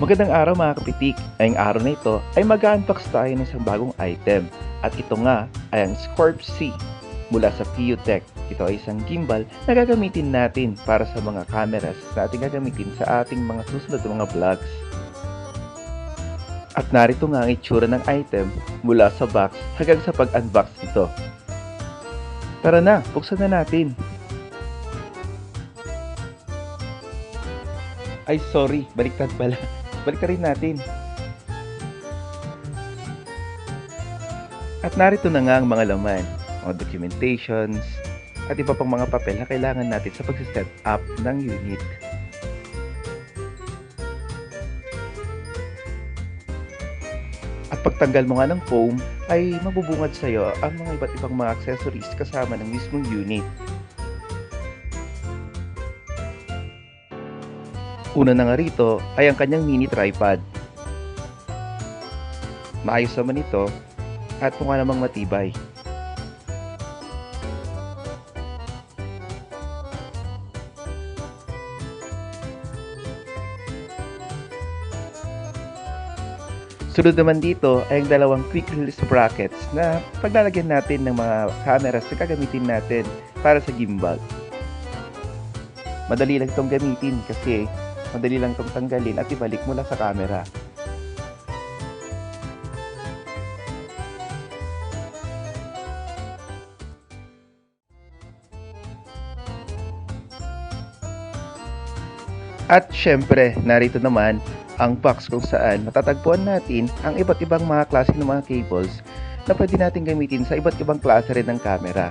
Magandang araw mga kapitik. Ngayong araw na ito ay mag-unbox tayo ng isang bagong item. At ito nga ay ang Scorp C mula sa PUTech. Ito ay isang gimbal na gagamitin natin para sa mga cameras na ating gagamitin sa ating mga susunod mga vlogs. At narito nga ang itsura ng item mula sa box hanggang sa pag-unbox nito. Tara na, buksan na natin. Ay, sorry. Baliktad pala. Baliktad rin natin. At narito na nga ang mga laman, mga documentations, at iba pang mga papel na kailangan natin sa pag-set up ng unit. At pagtanggal mo nga ng foam, ay mabubungad sa'yo ang mga iba't ibang mga accessories kasama ng mismong unit. Una na nga rito ay ang kanyang mini tripod. Maayos naman ito at mukha namang matibay. Sunod naman dito ay ang dalawang quick release brackets na paglalagyan natin ng mga cameras na gagamitin natin para sa gimbal. Madali lang itong gamitin kasi madali lang itong tanggalin at ibalik mula sa camera. At syempre, narito naman ang box kung saan matatagpuan natin ang iba't ibang mga klase ng mga cables na pwede natin gamitin sa iba't ibang klase rin ng camera.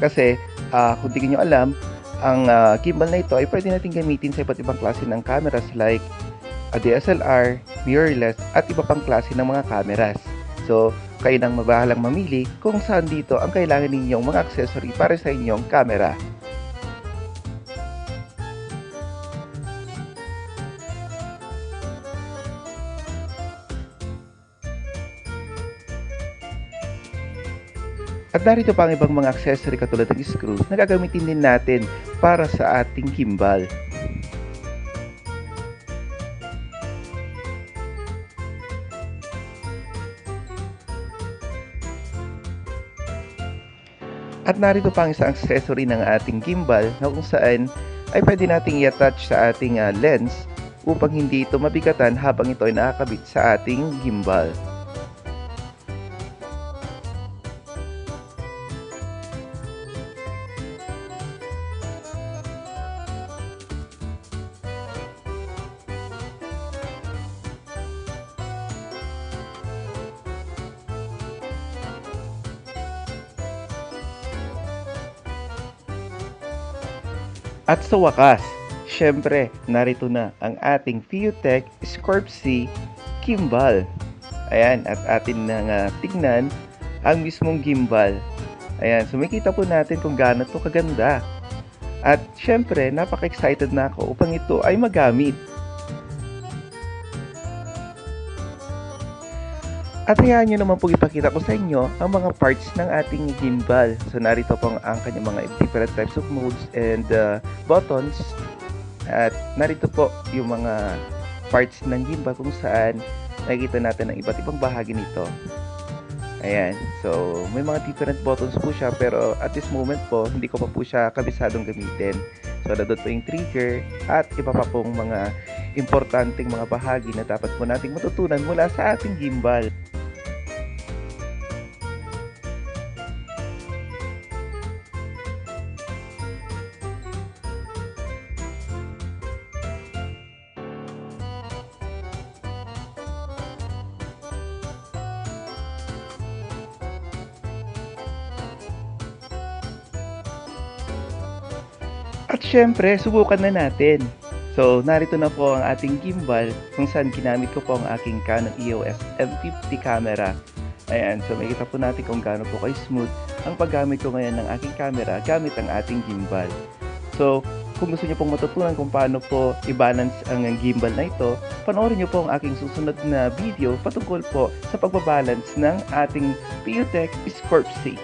Kasi ah, kung di alam, ang ah, gimbal na ito ay pwede natin gamitin sa iba't ibang klase ng cameras like a DSLR, mirrorless, at iba pang klase ng mga cameras. So, kayo nang mabahalang mamili kung saan dito ang kailangan ninyong mga accessory para sa inyong camera. At narito pa ang ibang mga accessory katulad ng screw na gagamitin din natin para sa ating gimbal. At narito pa ang isang accessory ng ating gimbal na kung saan ay pwede nating i-attach sa ating ah, lens upang hindi ito mabigatan habang ito ay nakakabit sa ating gimbal. At sa wakas, syempre, narito na ang ating PUTech Scorp C gimbal. Ayan, at atin na nga tignan ang mismong gimbal. Ayan, so makita po natin kung gaano to kaganda. At syempre, napaka-excited na ako upang ito ay magamit. At hayaan nyo naman po ipakita ko sa inyo ang mga parts ng ating gimbal. So narito po ang, ang kanyang mga different types of modes and uh, buttons. At narito po yung mga parts ng gimbal kung saan nakikita natin ang iba't ibang bahagi nito. Ayan. So, may mga different buttons po siya pero at this moment po, hindi ko pa po siya kabisadong gamitin. So, nandun po yung trigger at iba pa pong mga importanteng mga bahagi na dapat po nating matutunan mula sa ating gimbal. At syempre, subukan na natin. So, narito na po ang ating gimbal kung saan ginamit ko po ang aking Canon EOS M50 camera. Ayan, so makikita po natin kung gaano po kay smooth ang paggamit ko ngayon ng aking camera gamit ang ating gimbal. So, kung gusto niyo pong matutunan kung paano po i-balance ang gimbal na ito, panoorin niyo po ang aking susunod na video patungkol po sa pagbabalance ng ating PUTech Scorp C.